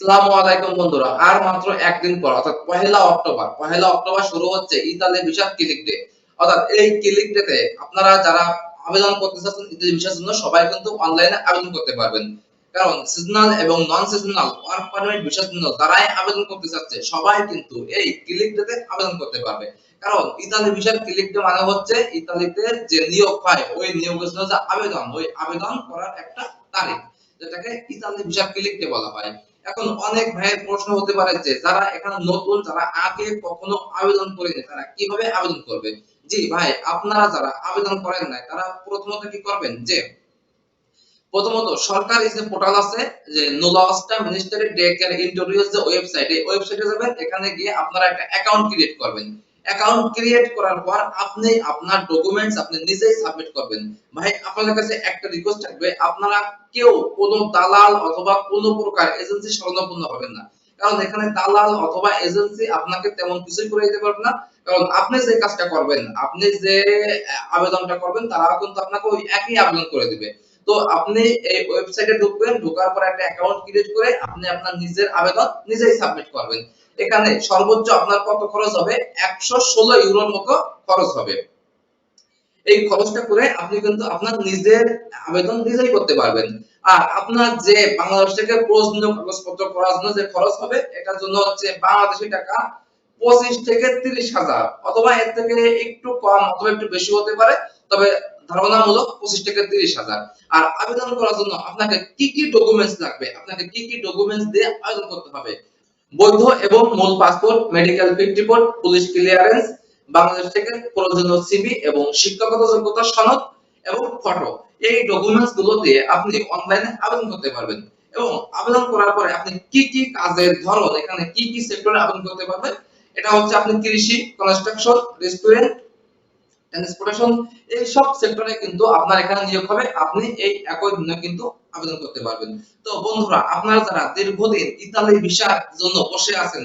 আসসালামু আলাইকুম বন্ধুরা, আর মাত্র একদিন পর, অর্থাৎ পহেলা অক্টোবর। পহেলা অক্টোবর শুরু হচ্ছে ইতালি ভিসার ক্লিক ডে অর্থাৎ এই ক্লিক ডেতে আপনারা যারা আবেদন করতে চাচ্ছেন ইতালি ভিসার জন্য সবাই কিন্তু অনলাইনে আবেদন করতে পারবেন। কারণ সিজনাল এবং নন সিজনাল ওয়ার্ক পারমিট ভিসার জন্য যারাই আবেদন করতে চাচ্ছে, সবাই কিন্তু এই ক্লিক ডেতে আবেদন করতে পারবে। কারণ ইতালি ভিসার ক্লিক ডে মানে হচ্ছে ইতালিতে যে নিয়োগ হয়, ওই নিয়োগের জন্য যে আবেদন, ওই আবেদন করার একটা তারিখ। যেটাকে ইতালি ক্লিক ডে বলা হয়? এখন অনেক ভাইয়ের প্রশ্ন হতে পারে যে, যারা এখানে নতুন, যারা আগে কখনো আবেদন করেনি, তারা কীভাবে আবেদন করবে? জি ভাই, আপনারা যারা আবেদন করেন নাই, তারা প্রথমত কি করবেন? যে, প্রথমত সরকারি যে পোর্টাল আছে, যে নোলাস্টা মিনিস্টারি ডে কেয়ার ইন্টারভিউস যে ওয়েবসাইট, এই ওয়েবসাইটে যাবেন, এখানে গিয়ে আপনারা একটা অ্যাকাউন্ট ক্রিয়েট করবেন। অ্যাকাউন্ট ক্রিয়েট করার পর আপনি আপনার ডকুমেন্টস আপনি নিজেই সাবমিট করবেন। ভাই, আপনাদের কাছে একটা রিকোয়েস্ট থাকবে, আপনারা কেউ কোনো দালাল অথবা কোনো প্রকার এজেন্সি শরণাপন্ন হবেন না। কারণ এখানে দালাল অথবা এজেন্সি আপনাকে তেমন কিছুই করে দিতে পারবে না। কারণ আপনি যে কাজটা করবেন, আপনি যে আবেদনটা করবেন, তারা কিন্তু আপনাকে ওই একই আবেদন করে দিবে। তো আপনি এই ওয়েবসাইটে ঢুকবেন, ঢোকার পর একটা অ্যাকাউন্ট ক্রিয়েট করে আপনি আপনার নিজের আবেদন নিজেই সাবমিট করবেন। এখানে সর্বোচ্চ আপনার কত খরচ হবে? একশো ষোলো ইউরোর মতো খরচ হবে। এই খরচটা করে আপনি কিন্তু আপনার নিজের আবেদন নিজেই করতে পারবেন। আর আপনার যে বাংলাদেশ থেকে প্রয়োজনীয় কাগজপত্র করার জন্য যে খরচ হবে, এটার জন্য হচ্ছে বাংলাদেশি টাকা পঁচিশ থেকে তিরিশ হাজার, অথবা এর থেকে একটু কম অথবা একটু বেশি হতে পারে, তবে ধারণামূলক পঁচিশ থেকে তিরিশ হাজার। আর আবেদন করার জন্য আপনাকে কি কি ডকুমেন্টস লাগবে? আপনাকে কি কি ডকুমেন্টস দিয়ে আবেদন করতে হবে? বৈধ এবং মূল passport medical fit report police clearance Bangladesh থেকে প্রয়োজনীয় সিবি এবং শিক্ষাগত যোগ্যতা সনদ এবং ফটো এই ডকুমেন্টসগুলো দিয়ে আপনি অনলাইনে আবেদন করতে পারবেন। এবং আবেদন করার পরে আপনি কি কি কাজের ধরন, এখানে কি কি সেক্টরে আবেদন করতে পারবেন, এটা হচ্ছে আপনি কৃষি কনস্ট্রাকশন রেস্টুরেন্ট ট্রান্সপোর্টেশন এই সব সেক্টরে কিন্তু আপনার এখানে নিয়োগ হবে। আপনি এই একই দিনে কিন্তু আবেদন করতে পারবেন। তো বন্ধুরা, আপনারা যারা দীর্ঘদিন ইতালি ভিসার জন্য বসে আছেন,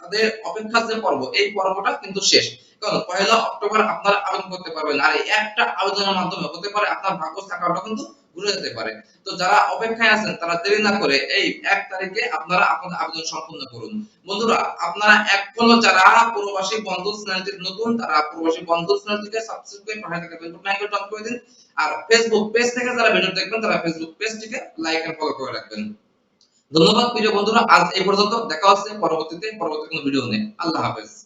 তাদের অপেক্ষা যে পর্ব, এই পর্বটা কিন্তু শেষ। কারণ পয়লা অক্টোবর আপনারা আবেদন করতে পারবেন। আর একটা আবেদনের মাধ্যমে হতে পারে আপনার ভাগ্য থাকাটা কিন্তু ঘুরে যেতে পারে। তো যারা অপেক্ষায় আছেন, তারা দেরি না করে এই এক তারিখে আপনারা আপনাদের আবেদন সম্পূর্ণ করুন। বন্ধুরা, আপনারা এখনও যারা প্রবাসী বন্ধু চ্যানেলটি নতুন, তারা প্রবাসী বন্ধু চ্যানেলটিকে সাবস্ক্রাইব করে পাশে থাকা বেল বাটন আইকন করে দিন। আর ফেসবুক পেজ থেকে যারা ভিডিও দেখবেন, তারা ফেসবুক পেজটিকে লাইক এন্ড ফলো করে রাখবেন। ধন্যবাদ, প্রিয় বন্ধুরা। আজ এই পর্যন্ত। দেখা হচ্ছে পরবর্তীতে, পরবর্তী কোনো ভিডিও নিয়ে। আল্লাহ হাফেজ।